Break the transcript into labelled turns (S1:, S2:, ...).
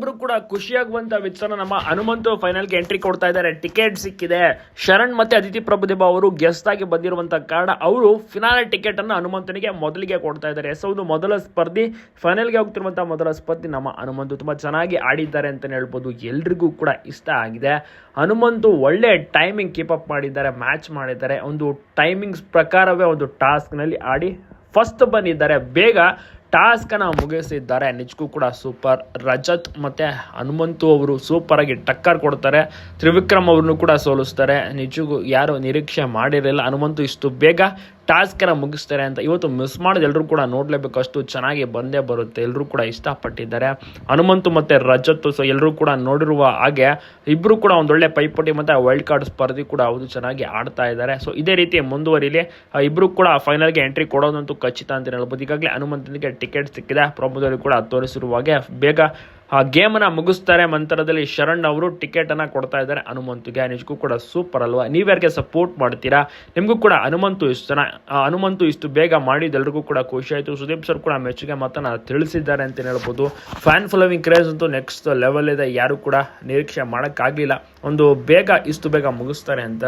S1: ಪ್ರತಿಯೊಬ್ರು ಕೂಡ ಖುಷಿಯಾಗುವಂತ ವಿಚಾರ ನಮ್ಮ ಹನುಮಂತು ಫೈನಲ್ಗೆ ಎಂಟ್ರಿ ಕೊಡ್ತಾ ಇದ್ದಾರೆ. ಟಿಕೆಟ್ ಸಿಕ್ಕಿದೆ. ಶರಣ್ ಮತ್ತೆ ಅದಿತಿ ಪ್ರಭುದೇವ ಅವರು ಗೆಸ್ಟ್ ಆಗಿ ಬಂದಿರುವಂತ ಕಾರಣ ಅವರು ಫಿನಾಲೆ ಟಿಕೆಟ್ ಅನ್ನು ಹನುಮಂತನಿಗೆ ಮೊದಲಿಗೆ ಕೊಡ್ತಾ ಇದ್ದಾರೆ. ಎಸ್ ಹೌದು, ಮೊದಲ ಸ್ಪರ್ಧಿ ಫೈನಲ್ಗೆ ಹೋಗ್ತಿರುವಂತಹ ಮೊದಲ ಸ್ಪರ್ಧಿ ನಮ್ಮ ಹನುಮಂತು. ತುಂಬಾ ಚೆನ್ನಾಗಿ ಆಡಿದ್ದಾರೆ ಅಂತ ಹೇಳ್ಬೋದು. ಎಲ್ರಿಗೂ ಕೂಡ ಇಷ್ಟ ಆಗಿದೆ. ಹನುಮಂತು ಒಳ್ಳೆ ಟೈಮಿಂಗ್ ಕೀಪ್ ಅಪ್ ಮಾಡಿದ್ದಾರೆ ಮ್ಯಾಚ್ ಮಾಡಿದ್ದಾರೆ. ಒಂದು ಟೈಮಿಂಗ್ಸ್ ಪ್ರಕಾರವೇ ಒಂದು ಟಾಸ್ಕ್ನಲ್ಲಿ ಆಡಿ ಫಸ್ಟ್ ಬಂದಿದ್ದಾರೆ. ಬೇಗ ಟಾಸ್ಕನ್ನು ಮುಗಿಸಿದ್ದಾರೆ. ನಿಜಕ್ಕೂ ಕೂಡ ಸೂಪರ್. ರಜತ್ ಮತ್ತು ಹನುಮಂತು ಅವರು ಸೂಪರ್ ಆಗಿ ಟಕ್ಕರ್ ಕೊಡ್ತಾರೆ. ತ್ರಿವಿಕ್ರಮ್ ಅವ್ರನ್ನು ಕೂಡ ಸೋಲಿಸ್ತಾರೆ. ನಿಜಕ್ಕೂ ಯಾರು ನಿರೀಕ್ಷೆ ಮಾಡಿರಲಿಲ್ಲ. ಹನುಮಂತು ಇಷ್ಟು ಬೇಗ ಟಾಸ್ಕನ್ನು ಮುಗಿಸ್ತಾರೆ ಅಂತ ಇವತ್ತು ಮಿಸ್ ಮಾಡೋದು ಎಲ್ಲರೂ ಕೂಡ ನೋಡಲೇಬೇಕು. ಅಷ್ಟು ಚೆನ್ನಾಗಿ ಬಂದೇ ಬರುತ್ತೆ. ಎಲ್ಲರೂ ಕೂಡ ಇಷ್ಟಪಟ್ಟಿದ್ದಾರೆ. ಹನುಮಂತು ಮತ್ತು ರಜತ್ ಸೊ ಎಲ್ಲರೂ ಕೂಡ ನೋಡಿರುವ ಹಾಗೆ ಇಬ್ಬರು ಕೂಡ ಒಂದೊಳ್ಳೆ ಪೈಪೋಟಿ ಮತ್ತು ವೈಲ್ಡ್ ಕಾರ್ಡ್ ಸ್ಪರ್ಧೆ ಕೂಡ ಅವರು ಚೆನ್ನಾಗಿ ಆಡ್ತಾ ಇದ್ದಾರೆ. ಸೊ ಇದೇ ರೀತಿ ಮುಂದುವರಿಲಿ. ಇಬ್ಬರು ಕೂಡ ಫೈನಲ್ಗೆ ಎಂಟ್ರಿ ಕೊಡೋದಂತೂ ಖಚಿತ ಅಂತ ಹೇಳ್ಬೋದು. ಈಗಾಗಲೇ ಹನುಮಂತನಿಗೆ ಟಿಕೆಟ್ ಸಿಕ್ಕಿದೆ. ಪ್ರಮೋದಲ್ಲಿ ಕೂಡ ತೋರಿಸಿರುವ ಹಾಗೆ ಬೇಗ ಆ ಗೇಮನ್ನು ಮುಗಿಸ್ತಾರೆ ಮಂತ್ರದಲ್ಲಿ ಶರಣ್ ಅವರು ಟಿಕೆಟನ್ನು ಕೊಡ್ತಾ ಇದ್ದಾರೆ. ಹನುಮಂತುಗೆ ನಿಜಕ್ಕೂ ಕೂಡ ಸೂಪರ್ ಅಲ್ವಾ? ನೀವ್ಯಾರಿಗೆ ಸಪೋರ್ಟ್ ಮಾಡ್ತೀರಾ? ನಿಮಗೂ ಕೂಡ ಹನುಮಂತು ಇಷ್ಟು ಜನ ಹನುಮಂತು ಇಷ್ಟು ಬೇಗ ಮಾಡಿದ್ದೆಲ್ರಿಗೂ ಕೂಡ ಖುಷಿ ಆಯಿತು. ಸುದೀಪ್ ಸರ್ ಕೂಡ ಮೆಚ್ಚುಗೆ ಮಾತನ್ನು ತಿಳಿಸಿದ್ದಾರೆ ಅಂತ ಹೇಳ್ಬೋದು. ಫ್ಯಾನ್ ಫಾಲೋವಿಂಗ್ ಕ್ರೇಜ್ ಅಂತೂ ನೆಕ್ಸ್ಟ್ ಲೆವೆಲ್ ಇದೆ. ಯಾರು ಕೂಡ ನಿರೀಕ್ಷೆ ಮಾಡೋಕ್ಕಾಗಲಿಲ್ಲ. ಒಂದು ಬೇಗ ಇಷ್ಟು ಬೇಗ ಮುಗಿಸ್ತಾರೆ ಅಂತ